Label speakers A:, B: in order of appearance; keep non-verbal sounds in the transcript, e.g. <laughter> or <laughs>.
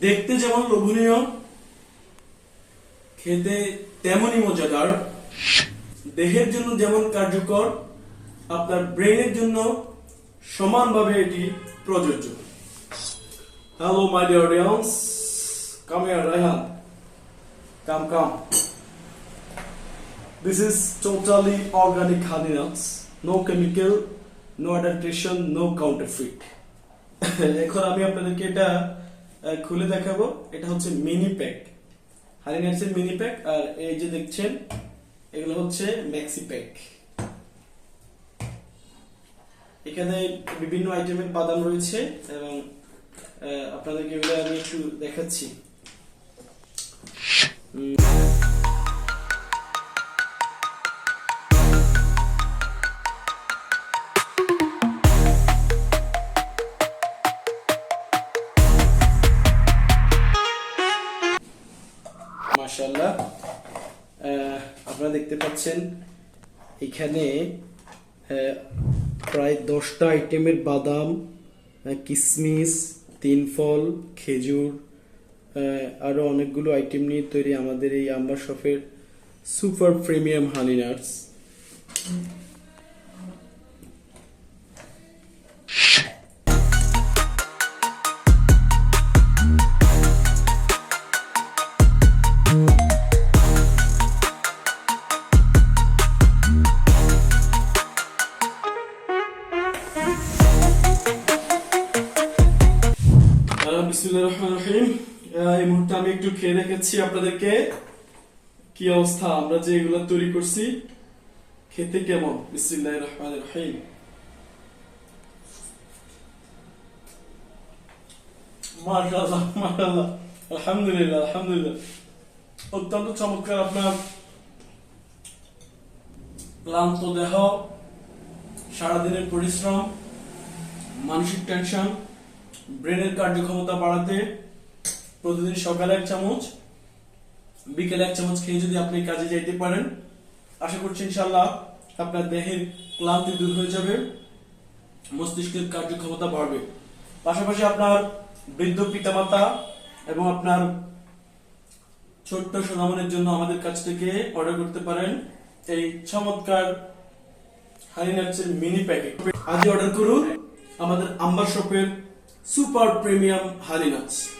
A: দেখতে যেমন লোভনীয় খেতে তেমনই মজাদার। দেহের জন্য যেমন কার্যকর আপনার ব্রেনের জন্য সমানভাবে এটি প্রযোজ্য। Hello my dear audience come here Raihan come come This is totally organic honey nuts. No chemical, no adulteration, no counterfeit. <laughs> এখন আমি আপনাদেরকে এটা খুলে দেখাবো। এটা হচ্ছে মিনি প্যাক হারি নাটসের মিনি প্যাক আর এই যে দেখছেন, এগুলো হচ্ছে ম্যাক্সি প্যাক এখানে বিভিন্ন আইটেমের বাদাম রয়েছে, এবং আপনাদেরকে এগুলো আমি একটু দেখাচ্ছি। মাশাল্লাহ আপনারা দেখতে পাচ্ছেন, এখানে প্রায় দশটা আইটেমের বাদাম কিসমিস তিন ফল খেজুর আরও আরও অনেকগুলো আইটেম নিয়ে তৈরি আমাদের এই আম্বার শপের সুপার প্রিমিয়াম হানি এই মুহূর্তে আমি একটু খেয়ে কি অবস্থা, আমরা তৈরি করছি, খেতে কেমন? আলহামদুলিল্লাহ অত্যন্ত চমৎকার আপনার ক্লান্ত দেহ, সারাদিনের পরিশ্রম, মানসিক টেনশন ব্রেনের কার্যক্ষমতা বাড়াতে প্রতিদিন সকালে এক চামচ, বিকেলে এক চামচ খেয়ে যদি আপনি কাজে যাইতে পারেন, আশা করছি ইনশাল্লাহ আপনার দেহের ক্লান্তি দূর হয়ে যাবে, মস্তিষ্কের কার্যক্ষমতা বাড়বে। পাশাপাশি আপনার বৃদ্ধ পিতামাতা এবং আপনার ছোট্ট সোনামনের জন্য আমাদের কাছ থেকে অর্ডার করতে পারেন এই চমৎকার হানি নাটসের মিনি প্যাকেট। আজই অর্ডার করুন আমাদের আম্বার শপের সুপার প্রিমিয়াম হানি নাটস